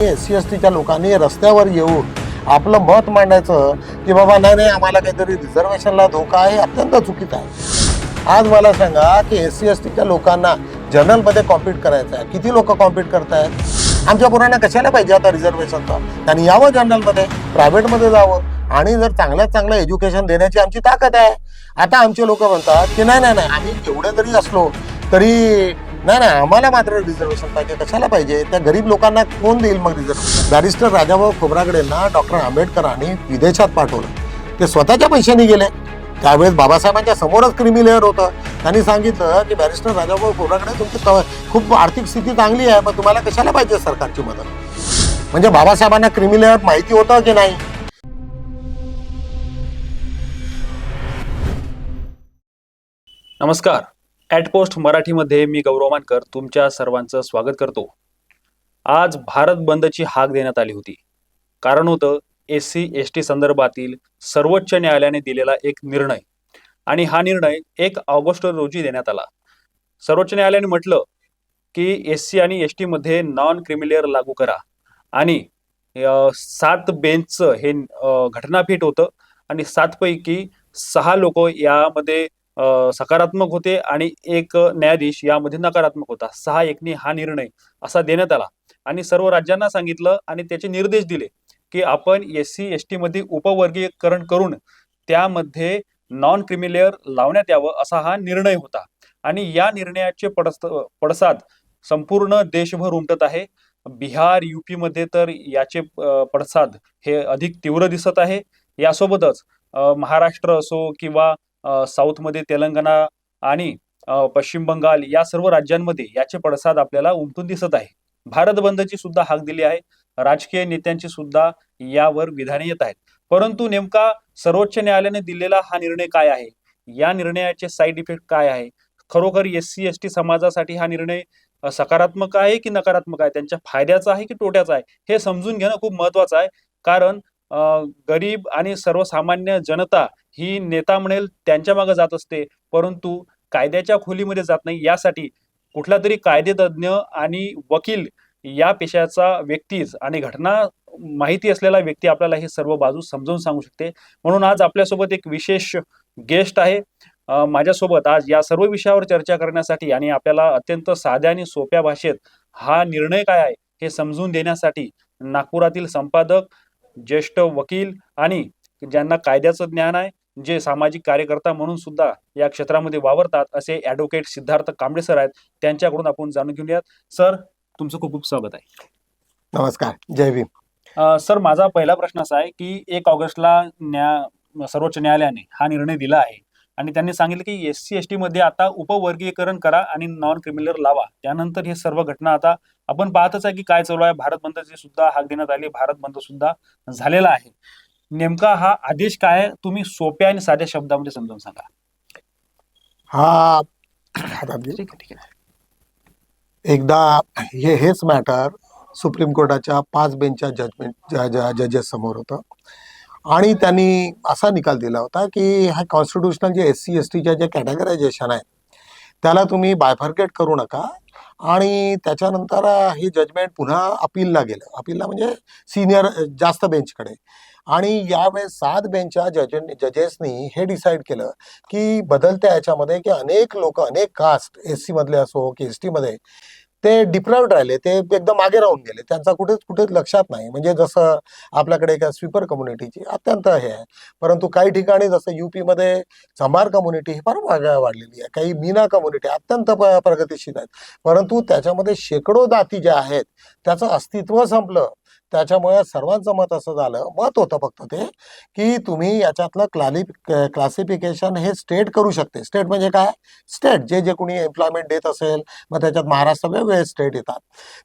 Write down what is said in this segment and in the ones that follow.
S C S टीच्या लोकांनी रस्त्यावर येऊन आपलं मत मांडायचं की बाबा नाही नाही आम्हाला काहीतरी रिझर्वेशनला धोका आहे अत्यंत चुकीचं आहे. आज मला सांगा की एस सी एस टीच्या लोकांना जनरलमध्ये कॉम्पीट करायचं आहे. किती लोक कॉम्पीट करतायत? आमच्या पोरांना कशाला पाहिजे आता रिझर्वेशनचं त्यांनी यावं जनरलमध्ये प्रायव्हेटमध्ये जावं. आणि जर चांगल्यात चांगलं एज्युकेशन देण्याची आमची ताकद आहे. आता आमचे लोक म्हणतात की नाही नाही नाही आम्ही एवढे जरी असलो तरी नाही नाही आम्हाला मात्र रिझर्वेशन पाहिजे कशाला पाहिजे? त्या गरीब लोकांना कोण देईल मग रिझर्वेशन बॅरिस्टर राजाभाऊ खोब्रागडेंना डॉक्टर आंबेडकरांनी विदेशात पाठवलं. ते स्वतःच्या पैशाने गेले. त्यावेळेस बाबासाहेबांच्या समोरच क्रिमी लेअर होतं. त्यांनी सांगितलं की बॅरिस्टर राजाभाऊ खोब्रागडे तुमची खूप आर्थिक स्थिती चांगली आहे पण तुम्हाला कशाला पाहिजे सरकारची मदत? म्हणजे बाबासाहेबांना क्रिमी लेअर माहिती होतं की नाही? नमस्कार. ॲटपोस्ट मराठीमध्ये मी गौरव मानकर तुमच्या सर्वांचं स्वागत करतो. आज भारत बंदची हाक देण्यात आली होती. कारण होतं एस सी एस टी संदर्भातील सर्वोच्च न्यायालयाने दिलेला एक निर्णय. आणि हा निर्णय एक ऑगस्ट रोजी देण्यात आला. सर्वोच्च न्यायालयाने म्हटलं की एस सी आणि एस टीमध्ये नॉन क्रिमिलेअर लागू करा. आणि सात बेंचचं हे घटनापीठ होतं. आणि सातपैकी सहा लोक यामध्ये सकारात्मक होते आणि एक न्यायाधीश यामध्ये नकारात्मक होता. सहा एकने हा निर्णय असा देण्यात आला. आणि सर्व राज्यांना सांगितलं आणि त्याचे निर्देश दिले की आपण एस सी एस टीमध्ये उपवर्गीकरण करून त्यामध्ये नॉन क्रिमिलेअर लावण्यात यावं असा हा निर्णय होता. आणि या निर्णयाचे पडस पडसाद संपूर्ण देशभर उमटत आहे. बिहार युपीमध्ये तर याचे पडसाद हे अधिक तीव्र दिसत आहे. यासोबतच महाराष्ट्र असो किंवा साऊथमध्ये तेलंगणा आणि पश्चिम बंगाल या सर्व राज्यांमध्ये याचे पडसाद आपल्याला उमटून दिसत आहे. भारत बंदची सुद्धा हाक दिली आहे. राजकीय नेत्यांची सुद्धा यावर विधाने येत आहेत. परंतु नेमका सर्वोच्च न्यायालयाने दिलेला हा निर्णय काय आहे? या निर्णयाचे साईड इफेक्ट काय आहे? खरोखर एस सी एस टी समाजासाठी हा निर्णय सकारात्मक आहे की नकारात्मक आहे? त्यांच्या फायद्याचा आहे की तोट्याचा आहे? हे समजून घेणं खूप महत्वाचं आहे. कारण गरीब आणि सर्वसामान्य जनता ही नेता म्हणेल त्यांच्या मागे जात असते. परंतु कायद्याच्या खोलीमध्ये जात नाही. यासाठी कुठला तरी कायदेतज्ञ आणि वकील या पेशाचा व्यक्तीच आणि घटना माहिती असलेला व्यक्ती आपल्याला हे सर्व बाजू समजावून सांगू शकते. म्हणून आज आपल्यासोबत एक विशेष गेस्ट आहे. माझ्यासोबत आज या सर्व विषयावर चर्चा करण्यासाठी आणि आपल्याला अत्यंत साध्या आणि सोप्या भाषेत हा निर्णय काय आहे हे समजून देण्यासाठी नागपुरातील संपादक ज्येष्ठ वकील आणि ज्यांना कायद्याचं ज्ञान आहे जे सामाजिक कार्यकर्ता म्हणून सुद्धा या क्षेत्रामध्ये वावरतात असे ॲडव्होकेट सिद्धार्थ कांबळे सर आहेत. त्यांच्याकडून आपण जाणून घेऊयात. सर तुमचं खूप खूप स्वागत आहे. नमस्कार. जय भीम. सर माझा पहिला प्रश्न असा आहे की एक ऑगस्टला न्या सर्वोच्च न्यायालयाने हा निर्णय दिला आहे. आणि त्यांनी सांगितलं की एस सी एस टी मध्ये आता उपवर्गीकरण करा आणि नॉन क्रिमिनल लावा. त्यानंतर हे सर्व घटना आता आपण पाहतच आहे की काय चालू आहे. भारत बंदची सुद्धा हाक देण्यात आली. भारत बंद सुद्धा झालेला आहे. नेमका हा आदेश काय? आहे तुम्ही सोप्या आणि साध्या शब्दामध्ये समजावून सांगा. हा. ठीक आहे एकदा हे हेच मॅटर सुप्रीम कोर्टाच्या पाच बेंचच्या जजमेंट जजेस समोर होतं. आणि त्यांनी असा निकाल दिला होता की हा कॉन्स्टिट्युशनल जे एस सी एस टीच्या जे कॅटेगरायझेशन आहे त्याला तुम्ही बायफर्केट करू नका. आणि त्याच्यानंतर हे जजमेंट पुन्हा अपीलला गेलं. अपीलला म्हणजे सिनियर जास्त बेंचकडे आणि यावेळेस सात बेंचच्या जज जजेसनी हे डिसाईड केलं की बदलत्या याच्यामध्ये की अनेक लोक अनेक कास्ट एस सीमधले असो की एस टीमध्ये ते डिप्राईव्ड राहिले ते एकदम मागे राहून गेले. त्यांचा कुठेच कुठेच लक्षात नाही. म्हणजे जसं आपल्याकडे एका स्वीपर कम्युनिटीची अत्यंत हे आहे. परंतु काही ठिकाणी जसं युपीमध्ये चंबार कम्युनिटी ही फार वाढलेली आहे. काही मीना कम्युनिटी अत्यंत प्रगतिशील आहेत. परंतु त्याच्यामध्ये शेकडो जाती ज्या आहेत त्याचं अस्तित्व संपलं. त्याच्यामुळे सर्वांचं मत असं झालं. मत होतं फक्त ते की तुम्ही याच्यातलं क्लाली क्लासिफिकेशन हे स्टेट करू शकते. स्टेट म्हणजे काय? स्टेट. जे जे कोणी एम्प्लॉयमेंट देत असेल मग त्याच्यात महाराष्ट्र वेगवेगळे स्टेट येतात.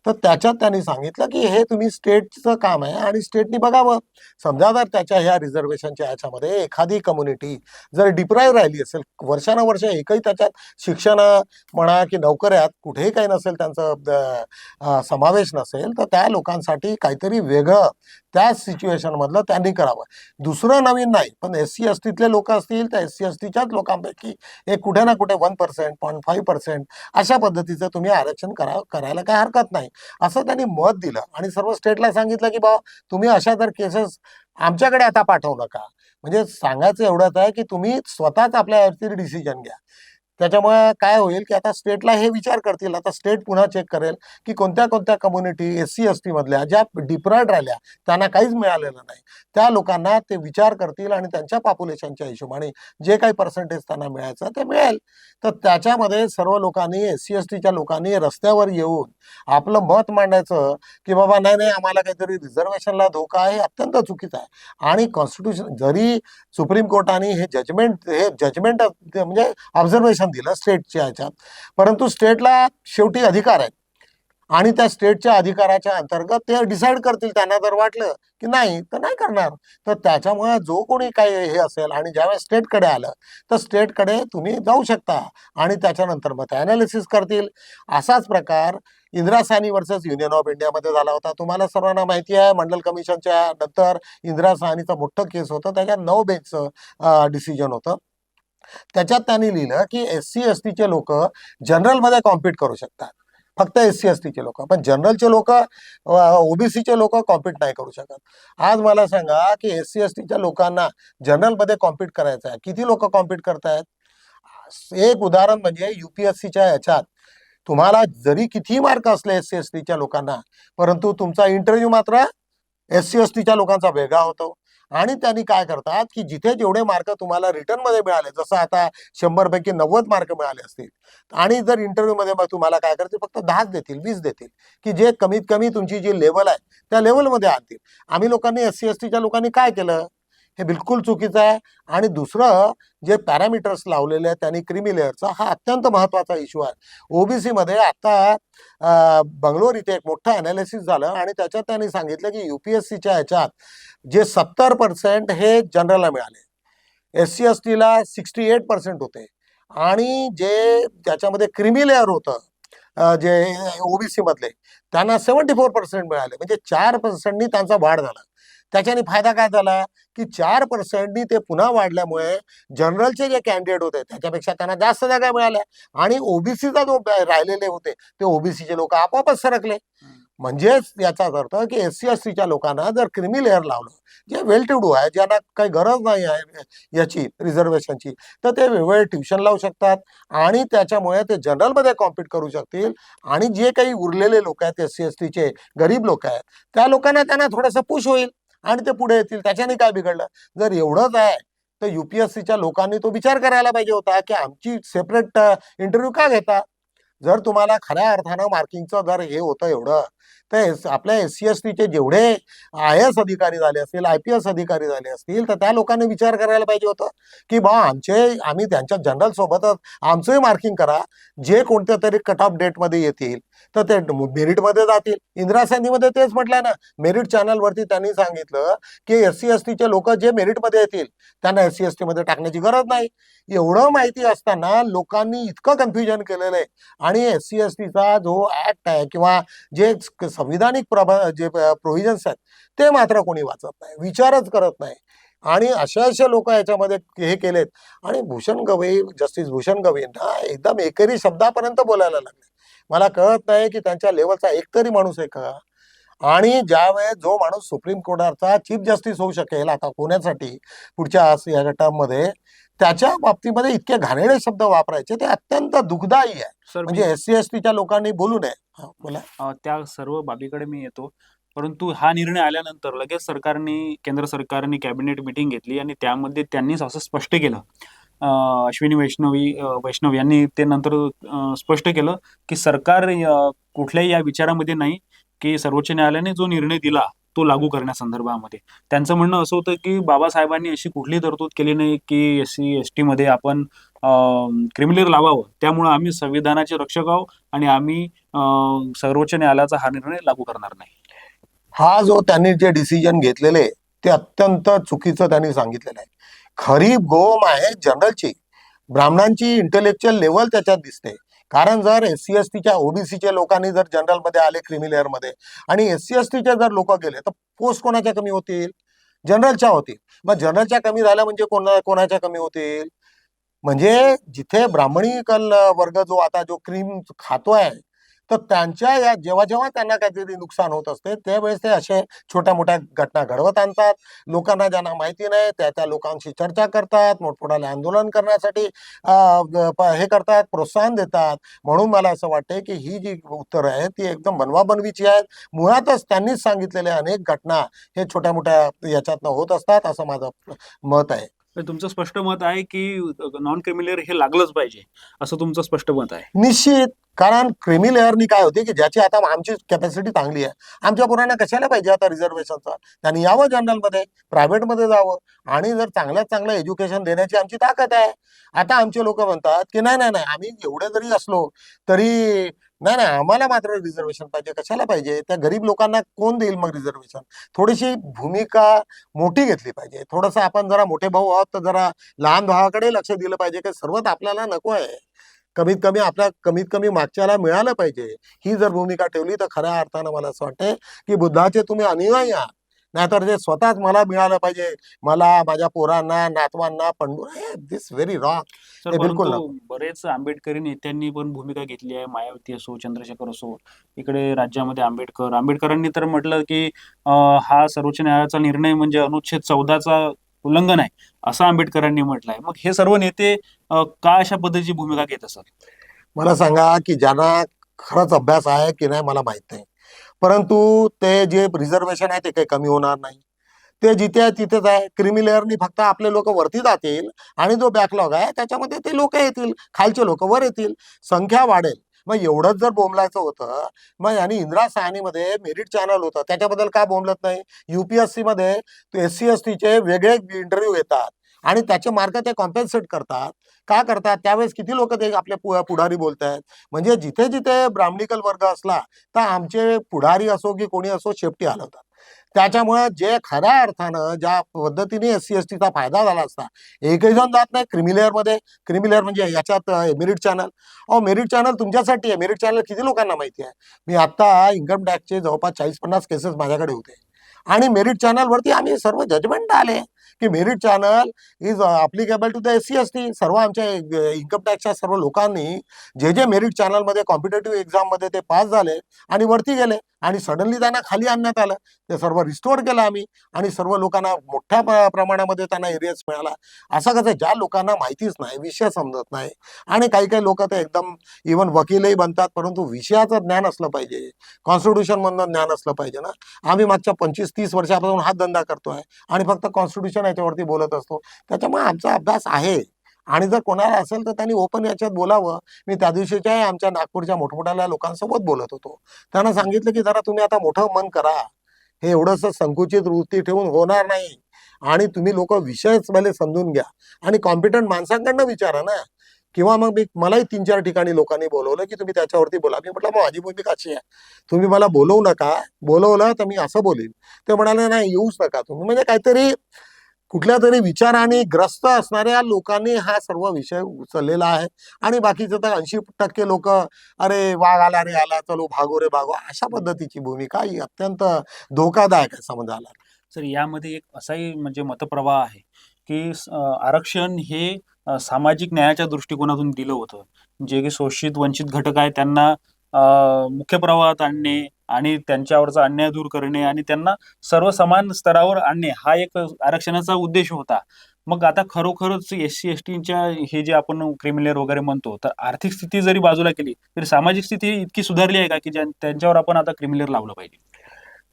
तर त्याच्यात त्यांनी सांगितलं की हे तुम्ही स्टेटचं काम आहे आणि स्टेटनी बघावं. समजा जर त्याच्या ह्या रिझर्वेशनच्या याच्यामध्ये एखादी कम्युनिटी जर डिप्राईव्ह राहिली असेल वर्षानुवर्ष एकही त्याच्यात शिक्षण म्हणा की नोकऱ्यात कुठेही काही नसेल त्यांचं समावेश नसेल तर त्या लोकांसाठी काहीतरी काहीतरी वेगळं त्या सिच्युएशन मधलं त्यांनी करावं. दुसरं नवीन नाही पण एस सी एस टीतले लोक असतील तर एस सी एस टीच्याच लोकांपैकी एक कुठे ना कुठे one percent point five percent अशा पद्धतीचं तुम्ही आरक्षण करा करायला काही हरकत नाही. असं त्यांनी मत दिलं आणि सर्व स्टेटला सांगितलं की बाबा तुम्ही अशा तर केसेस आमच्याकडे आता पाठवू नका म्हणजे सांगायचं एवढंच आहे की तुम्ही स्वतःच आपल्या डिसिजन घ्या. त्याच्यामुळे काय होईल की आता स्टेटला हे विचार करतील. आता स्टेट पुन्हा चेक करेल की कोणत्या कोणत्या community S C S T मधल्या ज्या डिप्रायड राहिल्या त्यांना काहीच मिळालेलं नाही. त्या लोकांना ते विचार करतील आणि त्यांच्या पॉप्युलेशनच्या हिशोबाने जे काही पर्सेंटेज त्यांना मिळायचं ते मिळेल. तर त्याच्यामध्ये सर्व लोकांनी एस सी एस टीच्या लोकांनी रस्त्यावर येऊन आपलं मत मांडायचं की बाबा नाही नाही आम्हाला काहीतरी रिझर्वेशनला धोका आहे हे अत्यंत चुकीचा आहे. आणि कॉन्स्टिट्यूशन जरी सुप्रीम कोर्टाने हे जजमेंट हे जजमेंट म्हणजे ऑब्झर्वेशन दिलं स्टेटच्या ह्याच्यात. परंतु स्टेटला शेवटी अधिकार आहेत. आणि त्या स्टेटच्या अधिकाराच्या अंतर्गत ते डिसाईड करतील. त्यांना जर वाटलं की नाही तर नाही करणार. तर त्याच्यामुळे जो कोणी काही हे असेल आणि ज्यावेळेस स्टेटकडे आलं तर स्टेटकडे तुम्ही जाऊ शकता. आणि त्याच्यानंतर मग ते अनालिसिस करतील. असाच प्रकार Indira Sawhney versus union of इंडियामध्ये झाला होता. तुम्हाला सर्वांना माहिती आहे मंडल कमिशनच्या नंतर इंदिरा सानीचं मोठं केस होतं. त्याच्या नऊ बेंचचं डिसिजन होतं. त्याच्यात त्यांनी लिहिलं की एस सी एस टीचे लोक जनरलमध्ये कॉम्पिट करू शकतात. फक्त एस सी एस टीचे लोक. पण जनरलचे लोक ओबीसीचे लोक कॉम्पिट नाही करू शकत. आज मला सांगा की एस सी एस टीच्या लोकांना जनरलमध्ये कॉम्पिट करायचं आहे किती लोक कॉम्पिट करतायत? एक उदाहरण म्हणजे युपीएससीच्या याच्यात तुम्हाला जरी किती मार्क असले एस सी एस टीच्या लोकांना परंतु तुमचा इंटरव्ह्यू मात्र एस सी एस टीच्या लोकांचा वेगळा होतो. आणि त्यांनी काय करतात की जिथे जेवढे मार्क तुम्हाला रिटर्नमध्ये मिळाले जसं आता शंभर पैकी नव्वद मार्क मिळाले असतील आणि जर इंटरव्ह्यू मध्ये तुम्हाला काय करतील फक्त दहाच देतील वीस देतील की जे कमीत कमी तुमची जी लेवल आहे त्या लेवलमध्ये आणतील. आम्ही लोकांनी एस सी एस टीच्या लोकांनी काय केलं? हे बिलकुल चुकीचं आहे. आणि दुसरं जे पॅरामीटर्स लावलेले आहेत त्यांनी क्रिमी लेअरचा हा अत्यंत महत्त्वाचा इश्यू आहे. ओबीसीमध्ये आता बंगलोर इथे एक मोठं अनालिसिस झालं आणि त्याच्यात त्यांनी सांगितलं की युपीएससीच्या ह्याच्यात जे सत्तर पर्सेंट हे जनरलला मिळाले. एस सी एस टीला सिक्स्टी एट पर्सेंट होते. आणि जे त्याच्यामध्ये क्रिमी लेअर होतं जे ओबीसी मधले त्यांना सेवन्टी फोर पर्सेंट मिळाले. म्हणजे चार पर्सेंटनी त्यांचा वाढ झाला. त्याच्याने फायदा काय झाला? की चार पर्सेंटनी ते पुन्हा वाढल्यामुळे जनरलचे जे कॅन्डिडेट होते त्याच्यापेक्षा त्यांना जास्त जागा मिळाल्या. आणि ओबीसीचा जो राहिलेले होते ते ओबीसीचे लोक आपोआपच सरकले. म्हणजेच याचा अर्थ की एस सी एस सीच्या लोकांना जर क्रिमी लेअर लावलं जे वेल टू डू आहे ज्यांना काही गरज नाही आहे याची रिझर्वेशनची तर ते वेगवेगळे ट्युशन लावू शकतात आणि त्याच्यामुळे ते जनरलमध्ये कॉम्पिट करू शकतील. आणि जे काही उरलेले लोक आहेत एस सी एस टीचे गरीब लोक आहेत त्या लोकांना त्यांना थोडंसं पुश होईल. आणि ते पुढे येतील. त्याच्याने काय बिघडलं? जर एवढंच आहे तर युपीएससीच्या लोकांनी तो विचार करायला पाहिजे होता की आमची सेपरेट इंटरव्ह्यू का घेता? जर तुम्हाला खऱ्या अर्थानं मार्किंगचं जर हे होतं एवढं तर एस आपल्या एस सी एस टीचे जेवढे आय एस अधिकारी झाले असतील आय पी एस अधिकारी झाले असतील तर त्या लोकांनी विचार करायला पाहिजे होतं की बा आमचे आम्ही त्यांच्या जनरल सोबतच आमचंही मार्किंग करा जे कोणत्या तरी कट ऑफ डेटमध्ये येतील तर ते मेरिटमध्ये जातील. इंदिरा गांधीमध्ये तेच म्हटलं ना मेरिट चॅनलवरती त्यांनी सांगितलं की एस सी एस टीचे लोक जे मेरिटमध्ये येतील त्यांना एस सी एस टीमध्ये टाकण्याची गरज नाही. एवढं माहिती असताना लोकांनी इतकं कन्फ्युजन केलेलं आहे. आणि एस सी एस टीचा जो ऍक्ट आहे किंवा जे संविधानिक प्रभा जे प्रोव्हिजन्स आहेत ते मात्र कोणी वाचत नाही विचारच करत नाही. आणि अशा अशा लोक याच्यामध्ये हे केलेत. आणि भूषण गवई जस्टिस भूषण गवईंना एकदम एकेरी शब्दापर्यंत बोलायला लागले. मला कळत नाही की त्यांच्या लेवलचा एकतरी माणूस आहे का? आणि ज्यावेळेस जो माणूस सुप्रीम कोर्टाचा चीफ जस्टिस होऊ शकेल आता होण्यासाठी पुढच्या या टर्ममध्ये त्याच्या बाबतीमध्ये इतके घाणेरडे शब्द वापरायचे ते अत्यंत दुःखदायी आहे. म्हणजे एस सी एस टीच्या लोकांनी बोलू नये. बोला. त्या सर्व बाबीकडे मी येतो. परंतु हा निर्णय आल्यानंतर लगेच सरकारने केंद्र सरकारने कॅबिनेट मिटिंग घेतली आणि त्यामध्ये त्यांनीच असं स्पष्ट केलं. अश्विनी वैष्णवी वैष्णव यांनी ते नंतर स्पष्ट केलं की सरकार कुठल्याही या विचारामध्ये नाही की सर्वोच्च न्यायालयाने जो निर्णय दिला तो लागू करण्यासंदर्भामध्ये. त्यांचं म्हणणं असं होतं की बाबासाहेबांनी अशी कुठली तरतूद केली नाही की एस सी एस टीमध्ये आपण क्रिमिनल लावावं. त्यामुळे आम्ही संविधानाचे रक्षक आहोत आणि आम्ही सर्वोच्च न्यायालयाचा हा निर्णय लागू करणार नाही. हा जो त्यांनी जे डिसिजन घेतलेले ते अत्यंत चुकीचं त्यांनी सांगितलेलं आहे. खरी गोम आहे जनरलची ब्राह्मणांची इंटेलेक्च्युअल लेवल त्याच्यात दिसते. कारण जर एस सी एस टीच्या ओबीसीच्या लोकांनी जर जनरलमध्ये आले क्रिमी लेअरमध्ये आणि एस सी एस टीचे जर लोक गेले तर पोस्ट कोणाच्या कमी होतील? जनरलच्या होतील. मग जनरलच्या कमी झाल्या म्हणजे कोणा कोणाच्या कमी होतील? म्हणजे जिथे ब्राह्मणी कल वर्ग जो आता जो क्रीम खातोय तर त्यांच्या या जेव्हा जेव्हा त्यांना काहीतरी नुकसान होत असते त्यावेळेस ते असे छोट्या मोठ्या घटना घडवत आणतात. लोकांना ज्यांना माहिती नाही त्या त्या लोकांशी चर्चा करतात मोठमोठाले आंदोलन करण्यासाठी हे करतात प्रोत्साहन देतात. म्हणून मला असं वाटतं की ही जी उत्तरं आहेत ती एकदम बनवाबनवीची आहेत. मुळातच त्यांनीच सांगितलेल्या अनेक घटना हे छोट्या मोठ्या याच्यातनं होत असतात असं माझं मत आहे. म्हणजे तुमचं स्पष्ट मत आहे की नॉन क्रिमिलेअर हे लागलंच पाहिजे असं तुमचं स्पष्ट मत आहे? निश्चित. कारण क्रिमिलेअरनी काय होते की ज्याची आता आमची कॅपॅसिटी चांगली आहे. आमच्या पोरांना कशाला पाहिजे आता रिझर्वेशनचा त्यांनी यावं जनरलमध्ये प्रायव्हेटमध्ये जावं. आणि जर चांगल्यात चांगलं एज्युकेशन देण्याची आमची ताकद आहे. आता आमचे लोक म्हणतात की नाही नाही नाही आम्ही एवढे जरी असलो तरी नाही नाही आम्हाला मात्र रिझर्वेशन पाहिजे. कशाला पाहिजे? त्या गरीब लोकांना कोण देईल मग रिझर्वेशन थोडीशी भूमिका मोठी घेतली पाहिजे. थोडंसं आपण जरा मोठे भाऊ आहोत तर जरा लहान भावाकडे लक्ष दिलं पाहिजे की सर्वच आपल्याला नको आहे. कमीत कमी आपल्या कमीत कमी मागच्याला मिळालं पाहिजे. ही जर भूमिका ठेवली तर खऱ्या अर्थानं मला असं वाटतंय की बुद्धाचे तुम्ही अनुयायी आहात. नाहीतर जे स्वतःच मला मिळालं पाहिजे. मला माझ्या पोरांना नातवांना पंडू दिस व्हेरी रॉंग बिलकुल बरेच आंबेडकरी नेत्यांनी पण भूमिका घेतली आहे. मायावती असो चंद्रशेखर असो इकडे राज्यामध्ये आंबेडकर. आंबेडकरांनी तर म्हटलं की हा सर्वोच्च न्यायालयाचा निर्णय म्हणजे अनुच्छेद चौदाचा उल्लंघन आहे असं आंबेडकरांनी म्हटलं आहे मग हे सर्व नेते का अशा पद्धतीची भूमिका घेत असत? मला सांगा की ज्यांना खरंच अभ्यास आहे की नाही मला माहीत नाही. परंतु ते जे रिझर्वेशन आहे ते काही कमी होणार नाही. ते जिथे आहे तिथेच आहे. क्रिमी लेअरनी फक्त आपले लोक वरती जातील आणि जो बॅकलॉग आहे त्याच्यामध्ये ते लोक येतील. खालचे लोक वर येतील. संख्या वाढेल. मग एवढंच जर बोंबलायचं होतं मग यांनी इंदिरा साहनीमध्ये मेरिट चॅनल होतं. त्याच्याबद्दल का बोंबलत नाही? युपीएससी मध्ये एस सी एस टीचे वेगळे इंटरव्ह्यू येतात आणि त्याचे मार्ग ते कॉम्पेन्सेट करतात. का करतात? त्यावेळेस किती लोक ते आपल्या पु- पुढारी बोलत आहेत म्हणजे जिथे जिथे ब्राह्मणिकल वर्ग असला तर आमचे पुढारी असो की कोणी असो शेपटी हलवतात. त्याच्यामुळे जे खऱ्या अर्थानं ज्या पद्धतीने एस सी एस टीचा फायदा झाला असता एकही जण जात नाही क्रिमिलेअरमध्ये क्रिमिलेअर म्हणजे याच्यात मेरिट चॅनल. अहो मेरिट चॅनल तुमच्यासाठी आहे. मेरिट चॅनल किती लोकांना माहिती आहे? मी आता इन्कम टॅक्सचे जवळपास चाळीस पन्नास केसेस माझ्याकडे होते. आणि मेरिट चॅनलवरती आम्ही सर्व जजमेंट आले. की merit channel is applicable to the S C S T सर्व आमच्या uh, इन्कम टॅक्सच्या सर्व लोकांनी जे जे मेरिट चॅनलमध्ये कॉम्पिटेटिव्ह एक्झाममध्ये ते पास झाले आणि वरती गेले. आणि सडनली त्यांना खाली आणण्यात आलं. ते सर्व रिस्टोअर केलं आम्ही आणि सर्व लोकांना मोठ्या प्रमाणामध्ये त्यांना एरियाज मिळाला. असं कसं ज्या लोकांना माहितीच नाही विषय समजत नाही आणि काही काही लोक तर एकदम इवन वकीलही बनतात परंतु विषयाचं ज्ञान असलं पाहिजे. कॉन्स्टिट्यूशन मधनं ज्ञान असलं पाहिजे ना. आम्ही मागच्या पंचवीस तीस वर्षापासून हा धंदा करतोय आणि फक्त कॉन्स्टिट्यूशन याच्यावरती बोलत असतो. त्याच्यामुळे आमचा अभ्यास आहे. आणि जर कोणाला असेल तर त्यांनी ओपन याच्यात बोलावं. मी त्या दिवशीच्या आमच्या नागपूरच्या मोठमोठ्या लोकांसोबत बोलत होतो. त्यांना सांगितलं की जरा तुम्ही आता मोठं मन करा. हे एवढंसं संकुचित वृत्ती ठेवून होणार नाही. आणि तुम्ही लोक विषयच भले समजून घ्या. आणि कॉम्पिटंट माणसांकडनं विचारा ना. किंवा मग मी मलाही तीन चार ठिकाणी लोकांनी बोलवलं की तुम्ही त्याच्यावरती बोला. मी म्हटलं मग माझी भूमिका अशी आहे. तुम्ही मला बोलवू नका. बोलवलं तर मी असं बोलीन. ते म्हणाले नाही येऊच नका तुम्ही. म्हणजे काहीतरी कुठल्या तरी विचाराने ग्रस्त असणाऱ्या लोकांनी हा सर्व विषय उचललेला आहे. आणि बाकीचं तर ऐंशी टक्के लोक अरे वाघ आला रे आला चलो भागो रे भागो. अशा पद्धतीची भूमिका ही अत्यंत धोकादायक आहे समजायला सर यामध्ये एक असाही म्हणजे मतप्रवाह आहे की आरक्षण हे सामाजिक न्यायाच्या दृष्टिकोनातून दिलं होतं. जे की शोषित वंचित घटक आहे त्यांना मुख्य प्रवाहात आणणे आणि त्यांच्यावरचा अन्याय दूर करणे आणि त्यांना सर्व समान स्तरावर आणणे हा एक आरक्षणाचा उद्देश होता. मग आता खरोखरच एस सी एस टीच्या हे जे आपण क्रिमिनल वगैरे म्हणतो तर आर्थिक स्थिती जरी बाजूला केली तरी सामाजिक स्थिती इतकी सुधारली आहे का की त्यांच्यावर आपण आता क्रिमिनल लावलं पाहिजे?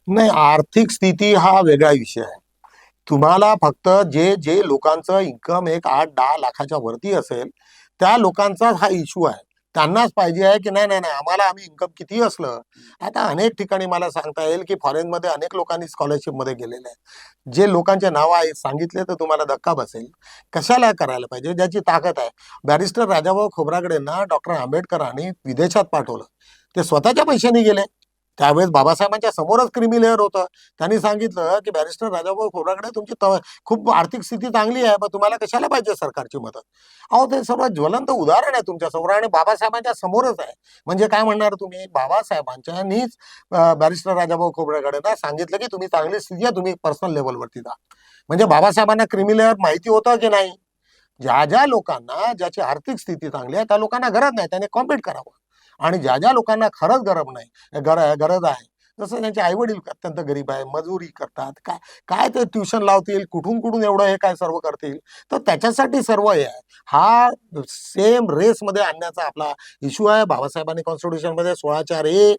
नाही आर्थिक स्थिती हा वेगळा विषय आहे. तुम्हाला फक्त जे जे लोकांचं इन्कम एक आठ दहा लाखाच्या वरती असेल त्या लोकांचा हा इश्यू आहे. त्यांनाच पाहिजे आहे की नाही नाही नाही आम्हाला आम्ही इन्कम किती असलं आता अनेक ठिकाणी मला सांगता येईल की फॉरेनमध्ये अनेक लोकांनी स्कॉलरशिपमध्ये गेलेले आहेत. जे लोकांचे नावं आहेत सांगितले तर तुम्हाला धक्का बसेल. कशाला करायला पाहिजे? ज्याची ताकद आहे. बॅरिस्टर राजाभाऊ खोबरागडेंना डॉक्टर आंबेडकरांनी विदेशात पाठवलं. ते स्वतःच्या पैशाने गेले. त्यावेळेस बाबासाहेबांच्या समोरच क्रिमी लेअर होतं. त्यांनी सांगितलं की बॅरिस्टर राजाभाऊ खोबराकडे तुमची खूप आर्थिक स्थिती चांगली आहे पण तुम्हाला कशाला पाहिजे सरकारची मदत? अहो ते सर्व ज्वलंत उदाहरण आहे तुमच्यासमोर आणि बाबासाहेबांच्या समोरच आहे. म्हणजे काय म्हणणार तुम्ही? बाबासाहेबांच्यानीच बॅरिस्टर राजाभाऊ खोबरेकडे ना सांगितलं की तुम्ही चांगली स्थिती आहे तुम्ही पर्सनल लेवलवरती जा. म्हणजे बाबासाहेबांना क्रिमी लेअर माहिती होतं की नाही? ज्या ज्या लोकांना ज्याची आर्थिक स्थिती चांगली आहे त्या लोकांना गरज नाही त्याने कॉम्पीट करावं. आणि ज्या ज्या लोकांना खरंच गरज नाही गर- गरज आहे जसं त्यांचे आई वडील अत्यंत गरीब आहे मजुरी करतात काय काय ते ट्युशन लावतील कुठून कुठून एवढं हे काय सर्व करतील तर त्याच्यासाठी सर्व हे आहे. हा सेम रेसमध्ये आणण्याचा आपला इश्यू आहे. बाबासाहेबांनी कॉन्स्टिट्यूशनमध्ये सोळा चार ए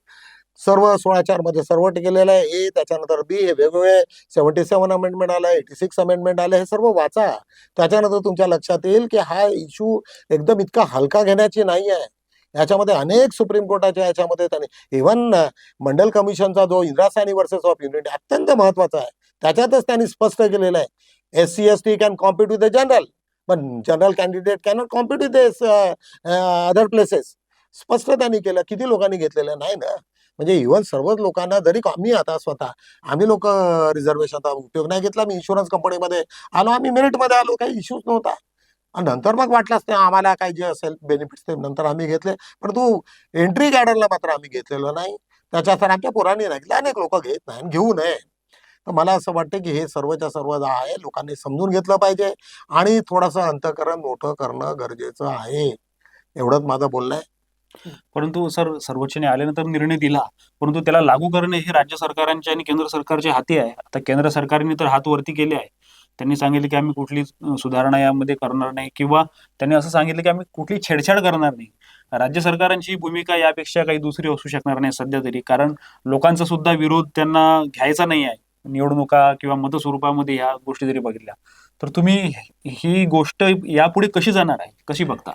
सर्व सोळा चारमध्ये सर्व केलेलं आहे. ए त्याच्यानंतर बी हे वेगवेगळे सेव्हन्टी सेव्हन अमेंडमेंट आलं एटी सिक्स अमेंडमेंट आलं हे सर्व वाचा. त्याच्यानंतर तुमच्या लक्षात येईल की हा इश्यू एकदम इतका हलका घेण्याची नाही आहे. याच्यामध्ये अनेक सुप्रीम कोर्टाच्या याच्यामध्ये त्यांनी इव्हन मंडल कमिशनचा जो इंदिरा सानी वर्सेस ऑफ युनिटी अत्यंत महत्त्वाचा आहे. त्याच्यातच त्यांनी स्पष्ट केलेलं आहे. S C S T can compete with the general पण general candidate cannot compete with other places स्पष्ट त्यांनी केलं किती लोकांनी घेतलेलं? नाही ना. म्हणजे इव्हन सर्वच लोकांना जरी आम्ही आता स्वतः आम्ही लोक रिझर्वेशनचा उपयोग नाही घेतला मी इन्शुरन्स कंपनीमध्ये आलो आम्ही मेरिटमध्ये आलो काही इश्यूज नव्हता. आणि नंतर मग वाटलं ते आम्हाला काही जे असेल बेनिफिट्स ते नंतर आम्ही घेतले. परंतु एंट्री गार्डनला मात्र आम्ही घेतलेलं नाही. त्याच्यात आमच्या पोरांनी नाही अनेक लोक घेत नाही आणि घेऊ नये. तर मला असं वाटतं की हे सर्वच्या सर्व आहे लोकांनी समजून घेतलं पाहिजे आणि थोडंसं अंतकरण मोठं करणं गरजेचं आहे. एवढंच माझं बोलणं आहे. परंतु सर सर्वोच्च न्यायालयानंतर निर्णय दिला. परंतु त्याला लागू करणे हे राज्य सरकारांच्या आणि केंद्र सरकारच्या हाती आहे. आता केंद्र सरकारने तर हात वरती केले आहे. त्यांनी सांगितले की आम्ही कुठली सुधारणा यामध्ये करणार नाही किंवा त्यांनी असं सांगितलं की आम्ही कुठली छेडछाड करणार नाही. राज्य सरकारांची भूमिका यापेक्षा काही दुसरी असू शकणार नाही सध्या तरी. कारण लोकांचा सुद्धा विरोध त्यांना घ्यायचा नाही आहे. निवडणुका किंवा मतस्वरूपामध्ये ह्या गोष्टी जरी बघितल्या तर तुम्ही ही गोष्ट यापुढे कशी जाणार आहे? कशी बघता?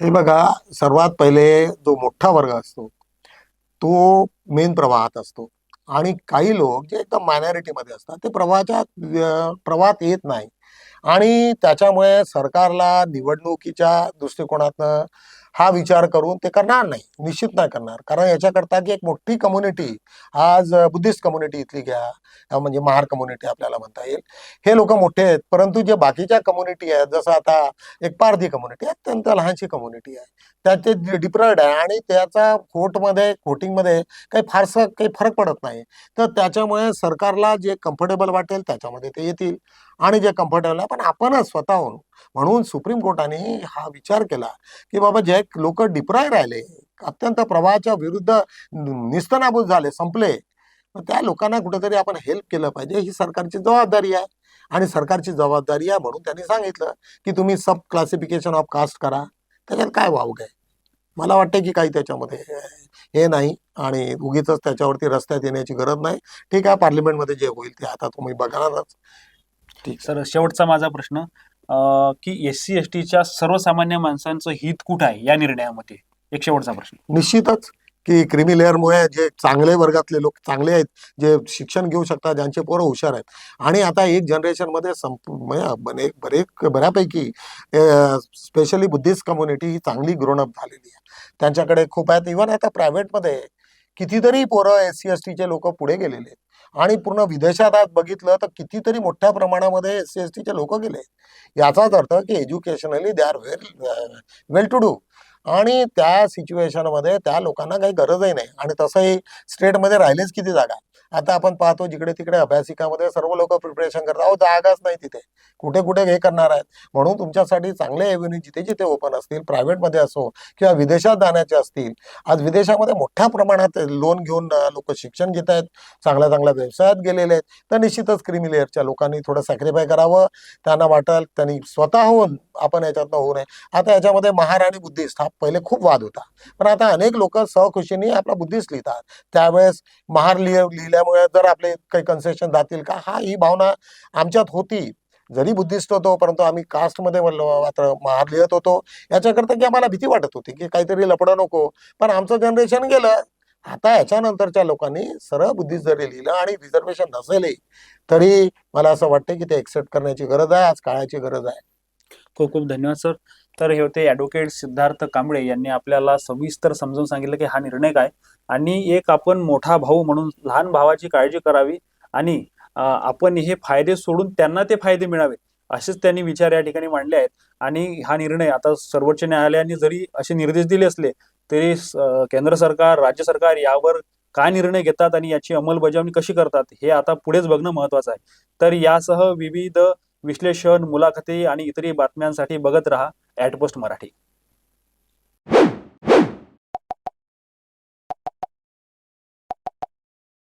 हे बघा सर्वात पहिले जो मोठा वर्ग असतो तो मेन प्रवाहात असतो. आणि काही लोक जे एकदम मायनॉरिटीमध्ये असतात ते प्रवाहाच्या प्रवाहात येत नाही. आणि त्याच्यामुळे सरकारला निवडणुकीच्या दृष्टिकोनातनं हा विचार करून ते करणार नाही निश्चित नाही करणार. कारण याच्याकरता की एक मोठी कम्युनिटी आज बुद्धिस्ट कम्युनिटी इथली घ्या म्हणजे महार कम्युनिटी आपल्याला म्हणता येईल. हे लोक मोठे आहेत परंतु जे बाकीच्या कम्युनिटी आहेत जसं आता एक पारधी कम्युनिटी अत्यंत लहानशी कम्युनिटी आहे. त्याचे डिप्रायड आहे आणि त्याचा कोर्टमध्ये कोटिंगमध्ये काही फारसं काही फरक पडत नाही. तर त्याच्यामुळे सरकारला जे कम्फर्टेबल वाटेल त्याच्यामध्ये ते येतील. आणि जे कम्फर्टेबल आहे. पण आपणच स्वतःहून म्हणून सुप्रीम कोर्टाने हा विचार केला की बाबा जे लोक डिप्राय राहिले अत्यंत प्रवाहाच्या विरुद्ध निस्तनाभूत झाले संपले त्या लोकांना कुठेतरी आपण हेल्प केलं पाहिजे. ही सरकारची जबाबदारी आहे. आणि सरकारची जबाबदारी आहे म्हणून त्यांनी सांगितलं की तुम्ही सब क्लासिफिकेशन ऑफ कास्ट करा. त्याच्यात काय वावग आहे मला वाटतं की काही त्याच्यामध्ये हे नाही आणि उगीच त्याच्यावरती रस्त्यात येण्याची गरज नाही. ठीक आहे पार्लिमेंटमध्ये जे होईल ते आता तुम्ही बघणारच. ठीक सर शेवटचा माझा प्रश्न अं, की एस सी एस टीच्या सर्वसामान्य माणसांचं हित कुठं आहे या निर्णयामध्ये? एक शेवटचा प्रश्न. निश्चितच की क्रिमी लेअरमुळे जे चांगले वर्गातले लोक चांगले आहेत जे शिक्षण घेऊ शकतात ज्यांचे पोरं हुशार आहेत. आणि आता एक जनरेशनमध्ये संप म्हणजे बरेक बऱ्यापैकी स्पेशली बुद्धिस्ट कम्युनिटी ही चांगली ग्रोनअप झालेली आहे. त्यांच्याकडे खूप आहेत. इव्हन आता प्रायव्हेटमध्ये कितीतरी पोरं एस सी एस टीचे लोक पुढे गेलेले आहेत. आणि पूर्ण विदेशात आज बघितलं तर कितीतरी मोठ्या प्रमाणामध्ये एस सी एस टीचे लोक गेले. याचाच अर्थ की educationally they are well well to do आणि त्या सिच्युएशनमध्ये त्या लोकांना काही गरजही नाही. आणि तसंही स्टेटमध्ये राहिलेच किती जागा? आता आपण पाहतो जिकडे तिकडे अभ्यासिकामध्ये सर्व लोक प्रिपरेशन करतात. अहो जागाच नाही तिथे. कुठे कुठे हे करणार आहेत? म्हणून तुमच्यासाठी चांगले एव्हेन्यू जिथे जिथे ओपन असतील प्रायव्हेटमध्ये असो किंवा विदेशात जाण्याचे असतील आज विदेशामध्ये मोठ्या प्रमाणात लोन घेऊन लोक शिक्षण घेत आहेत चांगल्या चांगल्या व्यवसायात गेलेले आहेत तर निश्चितच क्रिमिलेअरच्या लोकांनी थोडं सॅक्रिफाय करावं. त्यांना वाटेल त्यांनी स्वतःहून आपण याच्यातनं होऊ नये. आता याच्यामध्ये महाराणी बुद्धिस्ट हा पहिले खूप वाद होता. पण आता अनेक लोक सहखुशीने आपला बुद्धिस्ट लिहितात. त्यावेळेस महार लिह लिहिल्यामुळे जर आपले काही कन्सेशन जातील का? हा ही भावना आमच्यात होती. जरी बुद्धिस्ट होतो परंतु आम्ही कास्टमध्ये मात्र महार लिहित होतो. याच्याकरता की आम्हाला भीती वाटत होती की काहीतरी लपडं नको. पण आमचं जनरेशन गेलं. आता याच्यानंतरच्या लोकांनी सरळ बुद्धिस्ट जरी लिहिलं आणि रिझर्वेशन नसेलही तरी मला असं वाटतं की ते एक्सेप्ट करण्याची गरज आहे. आज काळाची गरज आहे. खूप खूप धन्यवाद सर. तर हे होते ॲडव्होकेट सिद्धार्थ कांबळे यांनी आपल्याला सविस्तर समजून सांगितलं की हा निर्णय काय आणि एक आपण मोठा भाऊ म्हणून लहान भावाची काळजी करावी आणि आपण हे फायदे सोडून त्यांना ते फायदे मिळावे असेच त्यांनी विचार या ठिकाणी मांडले आहेत आणि हा निर्णय आता सर्वोच्च न्यायालयाने जरी असे निर्देश दिले असले तरी केंद्र सरकार राज्य सरकार यावर काय निर्णय घेतात आणि याची अंमलबजावणी कशी करतात हे आता पुढेच बघणं महत्वाचं आहे. तर यासह विविध विश्लेषण मुलाखती आणि इतरही बातम्यांसाठी बघत रहा ॲट पोस्ट मराठी.